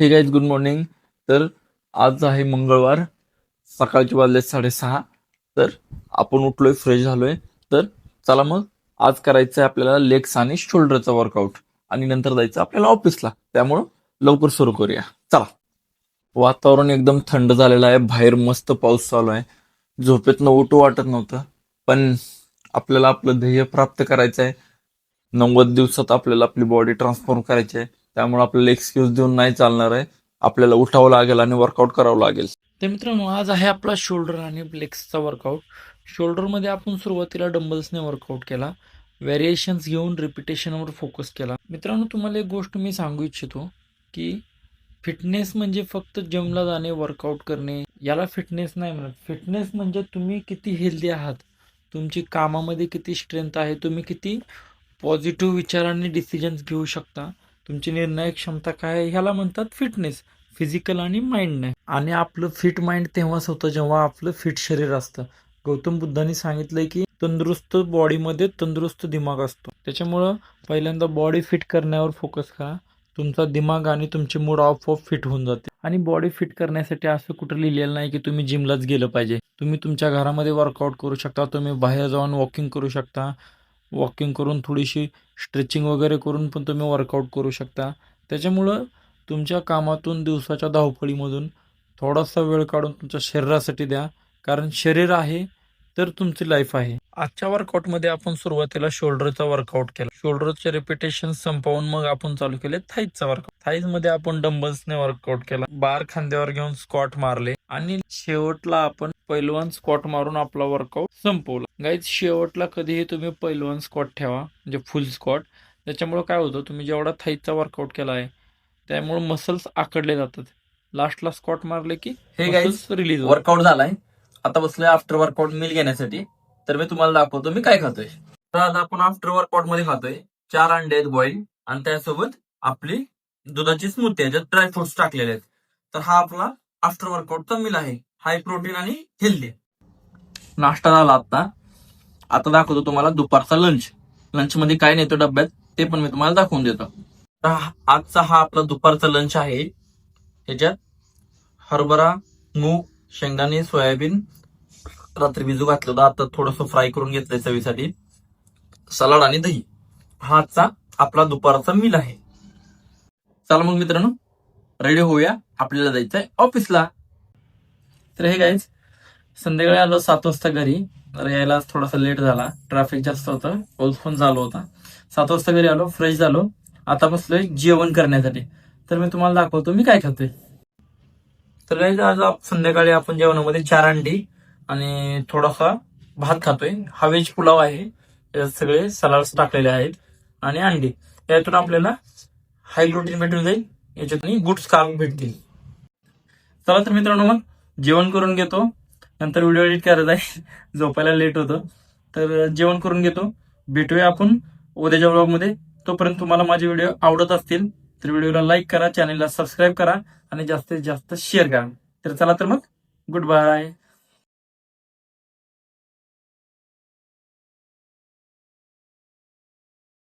हे guys good morning तर आज आहे मंगळवार सकाळचे वाजले साडेसहा. तर आपण उठलोय फ्रेश झालोय. तर चला मग आज करायचं आहे आपल्याला लेग्स आणि शोल्डरचा वर्कआउट आणि नंतर जायचं आपल्याला ऑफिसला त्यामुळं लवकर सुरू करूया. चला. वातावरण एकदम थंड झालेलं आहे. बाहेर मस्त पाऊस चालू आहे. झोपेतनं उठू वाटत नव्हतं. पण आपल्याला आपलं ध्येय प्राप्त करायचं आहे नव्वद दिवसात आपल्याला आपली बॉडी ट्रान्सफॉर्म करायची आहे त्यामुळे आपल्याला एक्सक्यूज देऊन नाही चालणार आहे. आपल्याला उठावं लागेल आणि वर्कआउट करावं लागेल. तर मित्रांनो आज आहे आपला शोल्डर आणि लेग्सचा वर्कआउट शोल्डरमध्ये आपण सुरुवातीला डंबल्सने वर्कआउट केला. व्हेरिएशन्स घेऊन रिपिटेशनवर फोकस केला. मित्रांनो तुम्हाला एक गोष्ट मी सांगू इच्छितो की फिटनेस म्हणजे फक्त जिमला जाणे वर्कआउट करणे. याला फिटनेस नाही म्हणत. फिटनेस म्हणजे तुम्ही किती हेल्दी आहात तुमची कामामध्ये किती स्ट्रेंथ आहे तुम्ही किती पॉझिटिव्ह विचारांनी डिसिजन्स घेऊ शकता. तुमची निर्णायक क्षमता काय ह्याला म्हणतात फिटनेस फिजिकल आणि माइंड नाही आणि आपलं फिट माइंड तेव्हाच होतं जेव्हा आपलं फिट शरीर असतं. गौतम बुद्धांनी सांगितलंय की तंदुरुस्त बॉडीमध्ये तंदुरुस्त दिमाग असतो. त्याच्यामुळं पहिल्यांदा बॉडी फिट करण्यावर फोकस करा. तुमचा दिमाग आणि तुमचे मूड ऑफ ऑफ फिट होऊन जाते. आणि बॉडी फिट करण्यासाठी असं कुठं लिहिलेलं नाही की तुम्ही जिमलाच गेलं पाहिजे. तुम्ही तुमच्या घरामध्ये वर्कआउट करू शकता तुम्ही बाहेर जाऊन वॉकिंग करू शकता. वॉकिंग करून थोडीशी स्ट्रेचिंग वगैरे करून पण तुम्ही वर्कआउट करू शकता. त्याच्यामुळं तुमच्या कामातून दिवसाच्या धावपळीमधून थोडासा वेळ काढून तुमच्या शरीरासाठी द्या. कारण शरीर आहे तर तुमची लाईफ आहे. आजच्या वर्कआउटमध्ये आपण सुरुवातीला शोल्डरचा वर्कआउट केला. शोल्डरचे रिपिटेशन संपवून मग आपण चालू केले थाईजचा वर्कआउट थाईजमध्ये आपण डंबल्सने वर्कआउट केला. बार खांद्यावर घेऊन स्क्वॉट मारले आणि शेवटला आपण पैलवान स्क्वॉट मारून आपला वर्कआउट संपवला. गाईज शेवटला कधीही तुम्ही पैलवान स्क्वॉट ठेवा म्हणजे फुल स्क्वॉट त्याच्यामुळे काय होतं तुम्ही जेवढा थाईजचा वर्कआउट केला आहे त्यामुळे मसल्स आकडले जातात. लास्टला स्क्वॉट मारले की हे गाईज रिलीज वर्कआउट झालाय. आता बसलोय आफ्टर वर्कआउट मिल घेण्यासाठी. तर मी तुम्हाला दाखवतो मी काय खातोय. तर आज आपण आफ्टर वर्कआउटमध्ये खातोय चार अंडे आहेत बॉईल आणि त्यासोबत आपली दुधाची स्मूथी आहे ज्यात ड्रायफ्रुट्स टाकलेले आहेत. तर हा आपला आफ्टर वर्कआउटचा मिल आहे. हाय प्रोटीन आणि हेल्दी नाश्ता झाला आता. आता दाखवतो तुम्हाला दुपारचा लंच लंच मध्ये काय नेतो डब्यात ते पण मी तुम्हाला दाखवून देतो. तर आजचा हा आपला दुपारचा लंच आहे. ह्याच्यात हरभरा मूग शेंगदाणे सोयाबीन रात्री भिजू घातलं होतं. आता थोडंसं फ्राय करून घेतलंय चवीसाठी. सलाड आणि दही. हा आजचा आपला दुपारचा मिल आहे. चला मग मित्रांनो रेडी होऊया. आपल्याला जायचंय ऑफिसला तर हे गाईज संध्याकाळी आलो सात वाजता घरी. यायला थोडासा लेट झाला. ट्रॅफिक जास्त होतं. पाऊस पण चालू होता. सात वाजता घरी आलो फ्रेश झालो. आता बसलोय जेवण करण्यासाठी. तर मी तुम्हाला दाखवतो मी काय खातोय. तर guys, आज संध्याकाळी आपण जेवणामध्ये चार अंडी आणि थोडासा भात खातोय. हा व्हेज पुलाव आहे. यात सगळे सलाड्स टाकलेले आहेत आणि अंडी. यातून आपल्याला हाय प्रोटीन भेटून जाईल. याच्यातून गुड्स कार्ब भेटतील. चला तर मित्रांनो मग जेवण करून घेतो. नंतर व्हिडिओ एडिट करत आहे. झोपायला लेट होतं. तर जेवण करून घेतो. भेटूया आपण उद्याच्या ब्लॉगमध्ये तोपर्यंत तुम्हाला माझे व्हिडिओ आवडत असतील तर व्हिडिओला लाईक करा चॅनलला सबस्क्राईब करा आणि जास्तीत जास्त शेअर करा. तर चला तर मग गुड बाय